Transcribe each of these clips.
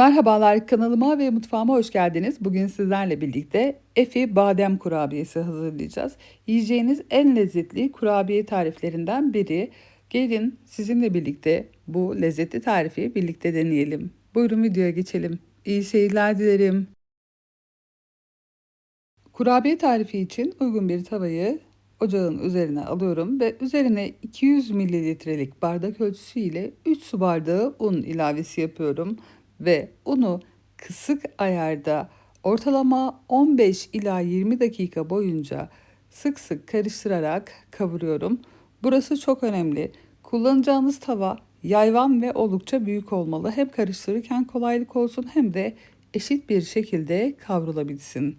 Merhabalar kanalıma ve mutfağıma hoş geldiniz. Bugün sizlerle birlikte Efi badem kurabiyesi hazırlayacağız. Yiyeceğiniz en lezzetli kurabiye tariflerinden biri. Gelin sizinle birlikte bu lezzetli tarifi birlikte deneyelim. Buyurun videoya geçelim. İyi seyirler dilerim. Kurabiye tarifi için uygun bir tavayı ocağın üzerine alıyorum ve üzerine 200 mililitrelik bardak ölçüsü ile 3 su bardağı un ilavesi yapıyorum ve unu kısık ayarda ortalama 15 ila 20 dakika boyunca sık sık karıştırarak kavuruyorum. Burası çok önemli. Kullanacağınız tava yayvan ve oldukça büyük olmalı. Hem karıştırırken kolaylık olsun hem de eşit bir şekilde kavrulabilsin.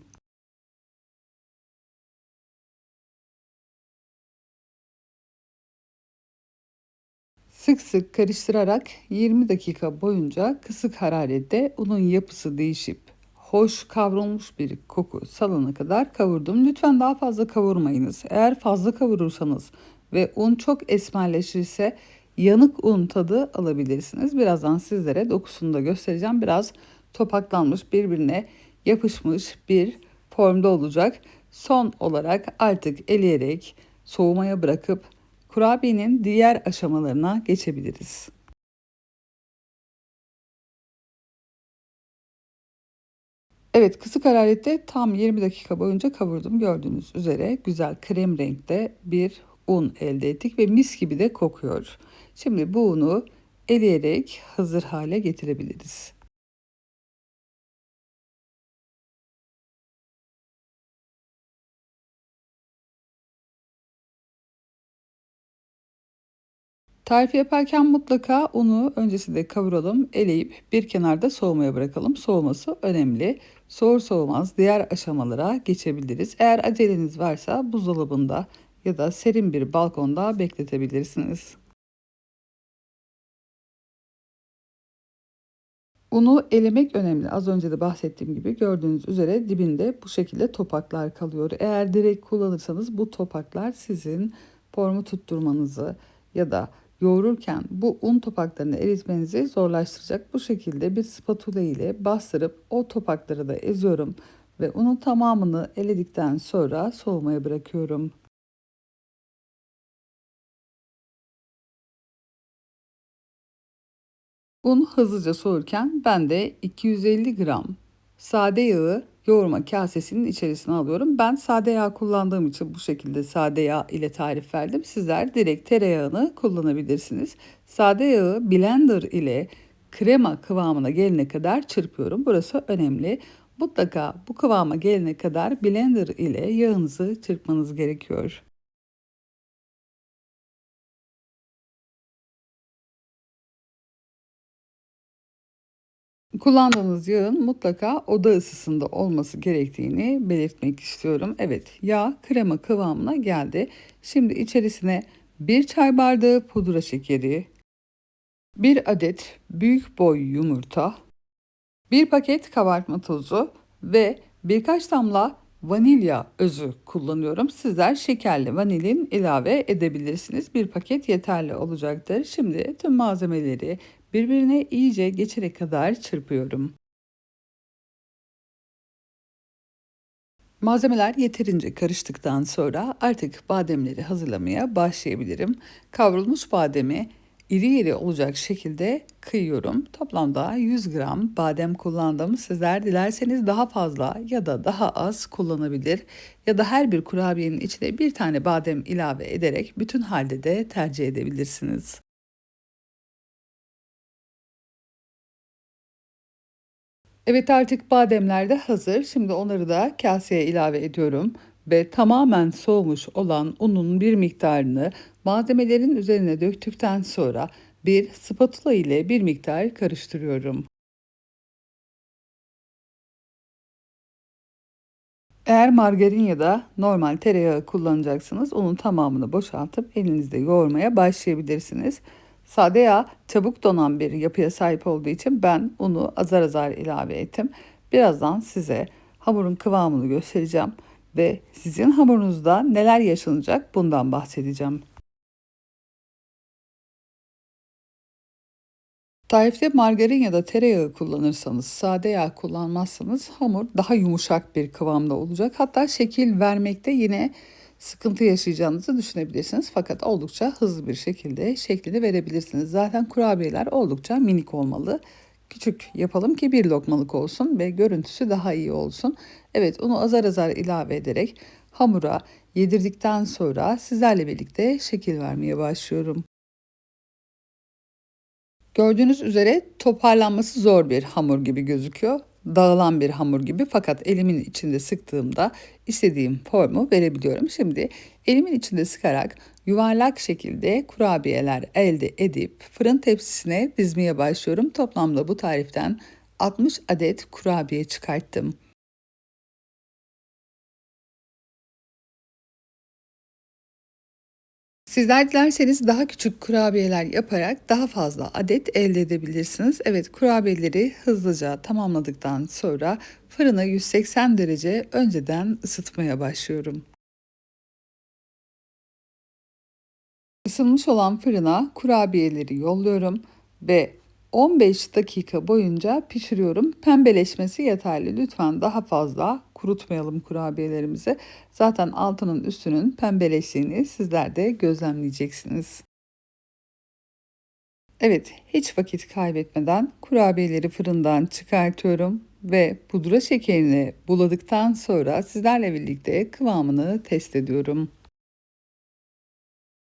Sık sık karıştırarak 20 dakika boyunca kısık hararette unun yapısı değişip hoş kavrulmuş bir koku salana kadar kavurdum. Lütfen daha fazla kavurmayınız. Eğer fazla kavurursanız ve un çok esmerleşirse yanık un tadı alabilirsiniz. Birazdan sizlere dokusunu da göstereceğim. Biraz topaklanmış birbirine yapışmış bir formda olacak. Son olarak artık eleyerek soğumaya bırakıp Kurabiyenin diğer aşamalarına geçebiliriz. Evet kısık hararette tam 20 dakika boyunca kavurdum. Gördüğünüz üzere güzel krem renkte bir un elde ettik ve mis gibi de kokuyor. Şimdi bu unu eleyerek hazır hale getirebiliriz. Tarifi yaparken mutlaka unu öncesinde kavuralım, eleyip bir kenarda soğumaya bırakalım. Soğuması önemli. Soğur soğumaz diğer aşamalara geçebiliriz. Eğer aceleniz varsa buzdolabında ya da serin bir balkonda bekletebilirsiniz. Unu elemek önemli. Az önce de bahsettiğim gibi gördüğünüz üzere dibinde bu şekilde topaklar kalıyor. Eğer direkt kullanırsanız bu topaklar sizin formu tutturmanızı ya da yoğururken bu un topaklarını eritmenizi zorlaştıracak. Bu şekilde bir spatula ile bastırıp o topakları da eziyorum ve unun tamamını eledikten sonra soğumaya bırakıyorum. Un hızlıca soğurken ben de 250 gram sade yağı yoğurma kasesinin içerisine alıyorum. Ben sade yağ kullandığım için bu şekilde sade yağ ile tarif verdim. Sizler direkt tereyağını kullanabilirsiniz. Sade yağı blender ile krema kıvamına gelene kadar çırpıyorum. Burası önemli. Mutlaka bu kıvama gelene kadar blender ile yağınızı çırpmanız gerekiyor. Kullandığınız yağın mutlaka oda ısısında olması gerektiğini belirtmek istiyorum. Evet yağ krema kıvamına geldi. Şimdi içerisine bir çay bardağı pudra şekeri, bir adet büyük boy yumurta, bir paket kabartma tozu ve birkaç damla vanilya özü kullanıyorum. Sizler şekerli vanilin ilave edebilirsiniz. Bir paket yeterli olacaktır. Şimdi tüm malzemeleri birbirine iyice geçerek kadar çırpıyorum. Malzemeler yeterince karıştıktan sonra artık bademleri hazırlamaya başlayabilirim. Kavrulmuş bademi iri iri olacak şekilde kıyıyorum. Toplamda 100 gram badem kullandım. Sizler dilerseniz daha fazla ya da daha az kullanabilir. Ya da her bir kurabiyenin içine bir tane badem ilave ederek bütün halde de tercih edebilirsiniz. Evet artık bademler de hazır. Şimdi onları da kaseye ilave ediyorum ve tamamen soğumuş olan unun bir miktarını malzemelerin üzerine döktükten sonra bir spatula ile bir miktar karıştırıyorum. Eğer margarin ya da normal tereyağı kullanacaksınız, onun tamamını boşaltıp elinizde yoğurmaya başlayabilirsiniz. Sade yağ çabuk donan bir yapıya sahip olduğu için ben unu azar azar ilave ettim. Birazdan size hamurun kıvamını göstereceğim ve sizin hamurunuzda neler yaşanacak bundan bahsedeceğim. Tarifte margarin ya da tereyağı kullanırsanız, sade yağ kullanmazsanız hamur daha yumuşak bir kıvamda olacak. Hatta şekil vermekte yine sıkıntı yaşayacağınızı düşünebilirsiniz. Fakat oldukça hızlı bir şekilde şeklini verebilirsiniz. Zaten kurabiyeler oldukça minik olmalı. Küçük yapalım ki bir lokmalık olsun ve görüntüsü daha iyi olsun. Evet unu azar azar ilave ederek hamura yedirdikten sonra sizlerle birlikte şekil vermeye başlıyorum. Gördüğünüz üzere toparlanması zor bir hamur gibi gözüküyor. Dağılan bir hamur gibi fakat elimin içinde sıktığımda istediğim formu verebiliyorum. Şimdi elimin içinde sıkarak yuvarlak şekilde kurabiyeler elde edip fırın tepsisine dizmeye başlıyorum. Toplamda bu tariften 60 adet kurabiye çıkarttım. Sizler dilerseniz daha küçük kurabiyeler yaparak daha fazla adet elde edebilirsiniz. Evet kurabiyeleri hızlıca tamamladıktan sonra fırını 180 derece önceden ısıtmaya başlıyorum. Isınmış olan fırına kurabiyeleri yolluyorum ve 15 dakika boyunca pişiriyorum. Pembeleşmesi yeterli. Lütfen daha fazla kurutmayalım kurabiyelerimizi. Zaten altının üstünün pembeleştiğini sizler de gözlemleyeceksiniz. Evet, hiç vakit kaybetmeden kurabiyeleri fırından çıkartıyorum ve pudra şekerini buladıktan sonra sizlerle birlikte kıvamını test ediyorum.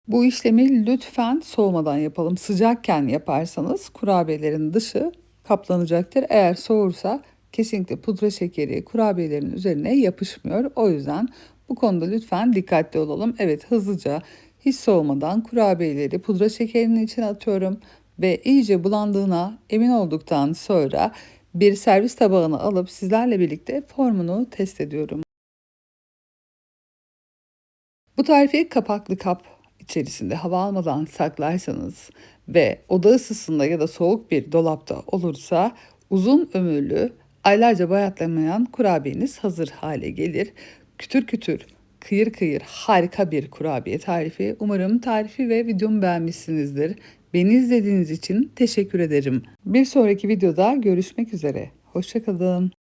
Bu işlemi lütfen soğumadan yapalım. Sıcakken yaparsanız kurabiyelerin dışı kaplanacaktır. Eğer soğursa kesinlikle pudra şekeri kurabiyelerin üzerine yapışmıyor. O yüzden bu konuda lütfen dikkatli olalım. Evet hızlıca hiç soğumadan kurabiyeleri pudra şekerinin içine atıyorum ve iyice bulandığına emin olduktan sonra bir servis tabağına alıp sizlerle birlikte formunu test ediyorum. Bu tarifi kapaklı kap içerisinde hava almadan saklarsanız ve oda ısısında ya da soğuk bir dolapta olursa uzun ömürlü aylarca bayatlamayan kurabiyeniz hazır hale gelir. Kütür kütür, kıyır kıyır harika bir kurabiye tarifi. Umarım tarifi ve videomu beğenmişsinizdir. Beni izlediğiniz için teşekkür ederim. Bir sonraki videoda görüşmek üzere. Hoşçakalın.